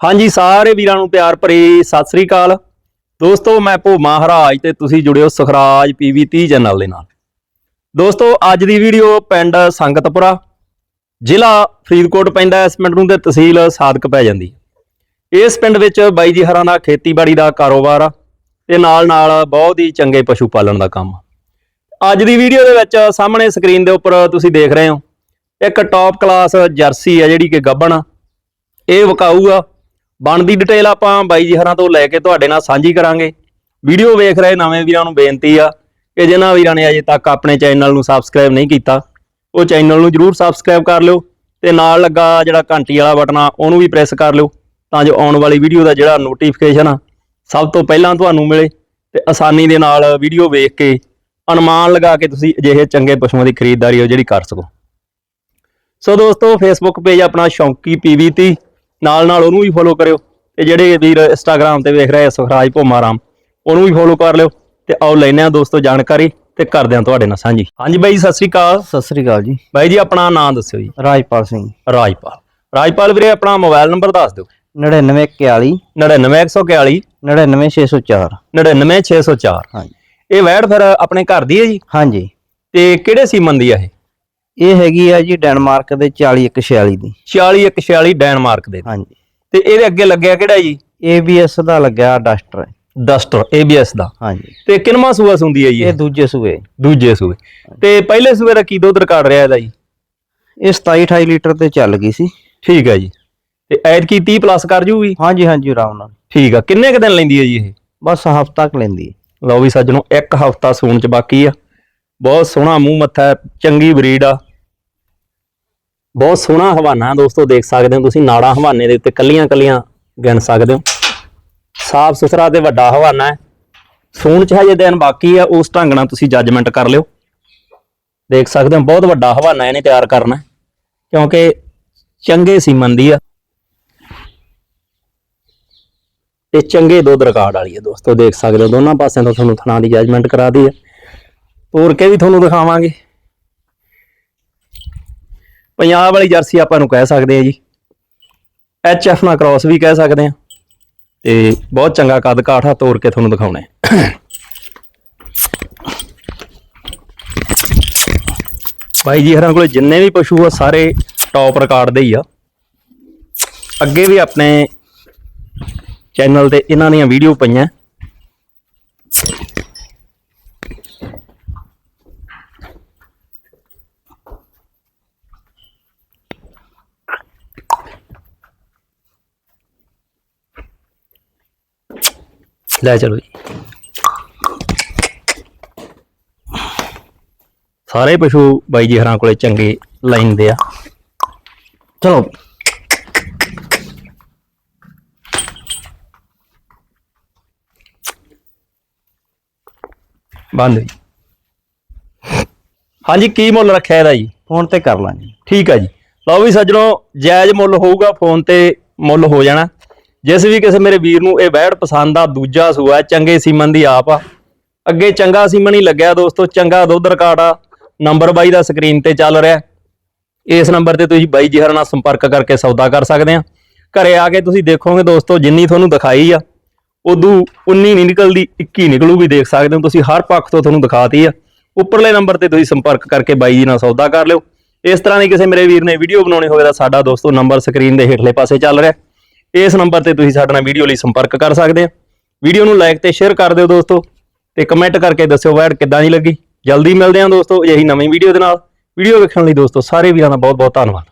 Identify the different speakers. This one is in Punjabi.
Speaker 1: ਹਾਂਜੀ, ਸਾਰੇ ਵੀਰਾਂ ਨੂੰ ਪਿਆਰ ਭਰੀ ਸਤਿ ਸ੍ਰੀ ਅਕਾਲ। ਦੋਸਤੋ, ਮੈਂ ਭੋ ਮਹਾਰਾਜ ਤੇ ਤੁਸੀਂ ਜੁੜਿਓ ਸੁਖਰਾਜ ਪੀਵੀ 30 ਚੈਨਲ ਦੇ ਨਾਲ। ਦੋਸਤੋ, ਅੱਜ ਦੀ ਵੀਡੀਓ ਪਿੰਡ ਸੰਗਤਪੁਰਾ, ਜ਼ਿਲ੍ਹਾ ਫਰੀਦਕੋਟ ਪੈਂਦਾ ਇਸ ਪਿੰਡ ਨੂੰ ਤੇ ਤਹਿਸੀਲ ਸਾਦਕ ਪੈ ਜਾਂਦੀ ਇਸ ਪਿੰਡ ਵਿੱਚ ਬਾਈ ਜੀ ਹਰਾਂ ਦਾ ਖੇਤੀਬਾੜੀ ਦਾ ਕਾਰੋਬਾਰ ਆ। ਤੇ ਨਾਲ ਨਾਲ ਬਹੁਤ ਹੀ ਚੰਗੇ ਪਸ਼ੂ ਪਾਲਣ ਦਾ ਕੰਮ ਆ। ਅੱਜ ਦੀ ਵੀਡੀਓ ਦੇ ਵਿੱਚ ਸਾਹਮਣੇ ਸਕਰੀਨ ਦੇ ਉੱਪਰ ਤੁਸੀਂ ਦੇਖ ਰਹੇ ਹੋ। ਇੱਕ ਟੌਪ ਕਲਾਸ ਜਰਸੀ ਆ ਜਿਹੜੀ ਕਿ ਗੱਭਣ ਆ। ਇਹ ਵਿਕਾਊ ਆ। ਬਣਦੀ ਡਿਟੇਲ ਆਪਾਂ ਬਾਈ ਜੀ ਹਰਾਂ ਤੋਂ ਲੈ ਕੇ ਤੁਹਾਡੇ ਨਾਲ ਸਾਂਝੀ ਕਰਾਂਗੇ। ਵੀਡੀਓ ਵੇਖ ਰਹੇ ਨਵੇਂ ਵੀਰਾਂ ਨੂੰ ਬੇਨਤੀ ਆ ਕਿ ਜਿਨ੍ਹਾਂ ਵੀਰਾਂ ਨੇ ਅਜੇ ਤੱਕ ਆਪਣੇ ਚੈਨਲ ਨੂੰ ਸਬਸਕ੍ਰਾਈਬ ਨਹੀਂ ਕੀਤਾ, ਉਹ ਚੈਨਲ ਨੂੰ ਜਰੂਰ ਸਬਸਕ੍ਰਾਈਬ ਕਰ ਲਿਓ ਤੇ ਨਾਲ ਲੱਗਾ ਜਿਹੜਾ ਘੰਟੀ ਵਾਲਾ ਬਟਨ ਆ, ਉਹਨੂੰ ਵੀ ਪ੍ਰੈਸ ਕਰ ਲਿਓ ਤਾਂ ਜੋ ਆਉਣ ਵਾਲੀ ਵੀਡੀਓ ਦਾ ਜਿਹੜਾ ਨੋਟੀਫਿਕੇਸ਼ਨ ਆ, ਸਭ ਤੋਂ ਪਹਿਲਾਂ ਤੁਹਾਨੂੰ ਮਿਲੇ ਤੇ ਆਸਾਨੀ ਦੇ ਨਾਲ ਵੀਡੀਓ ਵੇਖ ਕੇ ਅਨੁਮਾਨ ਲਗਾ ਕੇ ਤੁਸੀਂ ਅਜਿਹੇ ਚੰਗੇ ਪਸ਼ੂਆਂ ਦੀ ਖਰੀਦਦਾਰੀ ਉਹ ਜਿਹੜੀ ਕਰ ਸਕੋ। ਸੋ ਦੋਸਤੋ ਫੇਸਬੁੱਕ ਪੇਜ ਆਪਣਾ ਸ਼ੌਂਕੀ ਪੀਵੀਤੀ ਨਾਲ ਨਾਲ ਉਹਨੂੰ ਵੀ ਫੋਲੋ ਕਰਿਓ। ਤੇ ਜਿਹੜੇ ਵੀਰ ਇੰਸਟਾਗ੍ਰam ਤੇ ਵੇਖ ਰਹੇ ਸੁਖਰਾਜ ਭੋਮਾਰਾਮ ਉਹਨੂੰ ਵੀ ਫੋਲੋ ਕਰ ਲਿਓ ਤੇ ਆਓ ਲੈਨੇ ਆ ਦੋਸਤੋ ਜਾਣਕਾਰੀ ਤੇ ਕਰਦੇ ਆ ਤੁਹਾਡੇ ਨਾਲ ਸਾਂਝੀ। ਹਾਂਜੀ ਬਾਈ ਸਤਿ ਸ੍ਰੀ ਅਕਾਲ।
Speaker 2: ਸਤਿ ਸ੍ਰੀ ਅਕਾਲ ਜੀ।
Speaker 1: ਬਾਈ ਜੀ ਆਪਣਾ ਨਾਮ ਦੱਸਿਓ ਜੀ।
Speaker 2: ਰਾਜਪਾਲ ਸਿੰਘ।
Speaker 1: ਰਾਜਪਾਲ। ਰਾਜਪਾਲ ਵੀਰੇ ਆਪਣਾ ਮੋਬਾਈਲ ਨੰਬਰ ਦੱਸ ਦਿਓ।
Speaker 2: 9941
Speaker 1: 99141
Speaker 2: 99604
Speaker 1: 99604
Speaker 2: ਹਾਂਜੀ।
Speaker 1: ਇਹ ਵੈੜ ਫਿਰ ਆਪਣੇ ਘਰ ਦੀ ਹੈ ਜੀ?
Speaker 2: ਹਾਂਜੀ।
Speaker 1: ਤੇ ਕਿਹੜੇ ਸੀਮਨ ਦੀ ਆ ਇਹ?
Speaker 2: ਇਹ ਹੈਗੀ ਆ ਜੀ ਡੈਨਮਾਰਕ ਦੇ 4146 ਦੀ।
Speaker 1: 4146 ਡੈਨਮਾਰਕ ਦੇ।
Speaker 2: ਹਾਂਜੀ।
Speaker 1: ਤੇ ਇਹਦੇ ਅੱਗੇ ਲੱਗਿਆ ਕਿਹੜਾ ਜੀ?
Speaker 2: ABS ਦਾ ਲੱਗਿਆ ਡਸਟਰ।
Speaker 1: ਡਸਟਰ ABS ਦਾ।
Speaker 2: ਹਾਂਜੀ।
Speaker 1: ਤੇ ਕਿੰਨਵਾਂ ਸੂਆ ਸੁੰਦੀ ਹੈ ਜੀ
Speaker 2: ਇਹ? ਦੂਜੇ ਸੂਏ।
Speaker 1: ਦੂਜੇ ਸੂਏ। ਤੇ ਪਹਿਲੇ ਸੂਏ ਦਾ ਕੀ ਦੁੱਧ ਰਿਕਾਰਡ ਰਿਹਾ ਇਹਦਾ ਜੀ?
Speaker 2: ਇਹ 27 28 ਲੀਟਰ ਤੇ ਚੱਲ ਗਈ ਸੀ।
Speaker 1: ਠੀਕ ਹੈ ਜੀ। ਤੇ ਐਤ ਕੀ 30 ਪਲੱਸ ਕਰ ਜੂਗੀ?
Speaker 2: ਹਾਂਜੀ ਹਾਂਜੀ ਆਰਾਮ ਨਾਲ।
Speaker 1: ਠੀਕ ਆ। ਕਿੰਨੇ ਕ ਦਿਨ ਲੈਂਦੀ ਹੈ ਜੀ ਇਹ?
Speaker 2: ਬਸ ਹਫਤਾ ਕ ਲੈਂਦੀ ਹੈ।
Speaker 1: ਲਓ ਵੀ ਸੱਜਣੋ ਇੱਕ ਹਫਤਾ ਸੂਣ ਚ ਬਾਕੀ ਆ। ਬਹੁਤ ਸੋਹਣਾ ਮੂੰਹ ਮੱਥਾ ਹੈ, ਚੰਗੀ ਬਰੀਡ ਆ। ਬਹੁਤ ਸੋਹਣਾ ਹਵਾਨਾ ਦੋਸਤੋ ਦੇਖ ਸਕਦੇ ਹੋ ਤੁਸੀਂ ਨਾੜਾ ਹਵਾਨੇ ਦੇ ਉੱਤੇ ਕੱਲੀਆਂ ਕੱਲੀਆਂ ਗਿਣ ਸਕਦੇ ਹੋ। ਸਾਫ਼ ਸੁਥਰਾ ਤੇ ਵੱਡਾ ਹਵਾਨਾ ਹੈ। ਸੂਣ ਚ ਹਜੇ ਦਿਨ ਬਾਕੀ ਆ ਉਸ ਢੰਗ ਨਾਲ ਤੁਸੀਂ ਜੱਜਮੈਂਟ ਕਰ ਲਿਓ। ਦੇਖ ਸਕਦੇ ਹੋ ਬਹੁਤ ਵੱਡਾ ਹਵਾਨਾ ਇਹਨੇ ਤਿਆਰ ਕਰਨਾ ਹੈ, ਕਿਉਂਕਿ ਚੰਗੇ ਸੀਮਨ ਦੀ ਆ। ਤੇ ਚੰਗੇ ਦੁੱਧ ਰਿਕਾਰਡ ਵਾਲੀ ਹੈ ਦੋਸਤੋ ਦੇਖ ਸਕਦੇ ਹੋ ਦੋਨਾਂ ਪਾਸਿਆਂ ਤੋਂ ਤੁਹਾਨੂੰ ਥਣਾ ਦੀ ਜੱਜਮੈਂਟ ਕਰਾ ਦੀ ਹੈ ਤੋਰ ਕੇ ਵੀ ਤੁਹਾਨੂੰ ਦਿਖਾਵਾਂਗੇ। ਪੰਜਾਬ ਵਾਲੀ ਜਰਸੀ ਆਪਾਂ ਨੂੰ ਕਹਿ ਸਕਦੇ ਆ ਜੀ। ਐਚ ਐਫ ਨਾਲ ਕ੍ਰਾਸ ਵੀ ਕਹਿ ਸਕਦੇ ਆ ਤੇ ਬਹੁਤ ਚੰਗਾ ਕੱਦ ਕਾਠ ਆ ਤੋਰ ਕੇ ਤੁਹਾਨੂੰ ਦਿਖਾਉਣਾ ਹੈ। ਭਾਈ ਜੀ, ਹਰਾਂ ਕੋਲੇ ਜਿੰਨੇ ਵੀ ਪਸ਼ੂ ਆ, ਸਾਰੇ ਟੌਪ ਰਿਕਾਰਡ ਦੇ ਹੀ ਆ। ਅੱਗੇ ਵੀ ਆਪਣੇ ਚੈਨਲ ਤੇ ਇਹਨਾਂ ਦੀਆਂ ਵੀਡੀਓ ਪਈਆਂ। ਲੈ ਚਲੋ ਜੀ। ਸਾਰੇ ਪਸ਼ੂ ਬਾਈ ਜੀ ਹਰਾਂ ਕੋਲੇ ਚੰਗੇ ਲਾਈਨ ਦੇ ਆ।
Speaker 2: ਚਲੋ।
Speaker 1: ਬੰਦ ਹਾਂਜੀ ਕੀ ਮੁੱਲ ਰੱਖਿਆ ਇਹਦਾ ਜੀ?
Speaker 2: ਫੋਨ ਤੇ ਕਰ ਲਾਂਗੇ।
Speaker 1: ਠੀਕ ਹੈ ਜੀ। ਲਓ ਵੀ ਸੱਜਣੋ ਜਾਇਜ਼ ਮੁੱਲ ਹੋਊਗਾ ਫੋਨ ਤੇ ਮੁੱਲ ਹੋ ਜਾਣਾ। ਜਿਸ ਵੀ ਕਿਸੇ ਮੇਰੇ ਵੀਰ ਨੂੰ ਇਹ ਬੈੜ ਪਸੰਦ ਆ, ਦੂਜਾ ਸੂਆ ਚੰਗੇ ਸੀਮਨ ਦੀ ਆਪ ਆ। ਅੱਗੇ ਚੰਗਾ ਸੀਮਨ ਹੀ ਲੱਗਿਆ ਦੋਸਤੋ, ਚੰਗਾ ਦੁੱਧ ਰਿਕਾਰਡ ਆ। ਨੰਬਰ ਬਾਈ ਦਾ ਸਕਰੀਨ ਤੇ ਚੱਲ ਰਿਹਾ। ਇਸ ਨੰਬਰ ਤੇ ਤੁਸੀਂ ਬਾਈ ਜੀ ਹਰਾਂ ਨਾਲ ਸੰਪਰਕ ਕਰਕੇ ਸੌਦਾ ਕਰ ਸਕਦੇ ਆ। ਘਰੇ ਆ ਕੇ ਤੁਸੀਂ ਦੇਖੋਗੇ ਦੋਸਤੋ, ਜਿੰਨੀ ਤੁਹਾਨੂੰ ਦਿਖਾਈ ਆ, ਉਦੋਂ 19 ਨਹੀਂ ਨਿਕਲਦੀ 21 ਨਿਕਲੂਗੀ, ਦੇਖ ਸਕਦੇ ਹੋ ਤੁਸੀਂ, ਹਰ ਪੱਖ ਤੋਂ ਤੁਹਾਨੂੰ ਦਿਖਾਤੀ ਆ। ਉੱਪਰਲੇ ਨੰਬਰ ਤੇ ਤੁਸੀਂ ਸੰਪਰਕ ਕਰਕੇ ਬਾਈ ਜੀ ਨਾਲ ਸੌਦਾ ਕਰ ਲਿਓ। ਇਸ ਤਰ੍ਹਾਂ ਦੀ ਕਿਸੇ ਮੇਰੇ ਵੀਰ ਨੇ ਵੀਡੀਓ ਬਣਾਉਣੀ ਹੋਵੇ ਤਾਂ ਸਾਡਾ ਦੋਸਤੋ ਨੰਬਰ ਸਕਰੀਨ ਦੇ ਹੇਠਲੇ ਪਾਸੇ ਚੱਲ ਰਿਹਾ। ਇਸ ਨੰਬਰ ਤੇ ਤੁਸੀਂ ਸਾਡੇ ਨਾਲ ਵੀਡੀਓ ਲਈ ਸੰਪਰਕ ਕਰ ਸਕਦੇ ਆ। ਵੀਡੀਓ ਨੂੰ ਲਾਈਕ ਤੇ ਸ਼ੇਅਰ ਕਰ ਦਿਓ ਦੋਸਤੋ ਤੇ ਕਮੈਂਟ ਕਰਕੇ ਦੱਸਿਓ ਵੈਡ ਕਿੱਦਾਂ ਦੀ ਲੱਗੀ। ਜਲਦੀ ਮਿਲਦੇ ਹਾਂ ਦੋਸਤੋ ਅਜਿਹੀ ਨਵੀਂ ਵੀਡੀਓ ਦੇ ਨਾਲ। ਵੀਡੀਓ ਵੇਖਣ ਲਈ ਦੋਸਤੋ ਸਾਰੇ ਵੀਰਾਂ ਦਾ ਬਹੁਤ ਬਹੁਤ ਧੰਨਵਾਦ।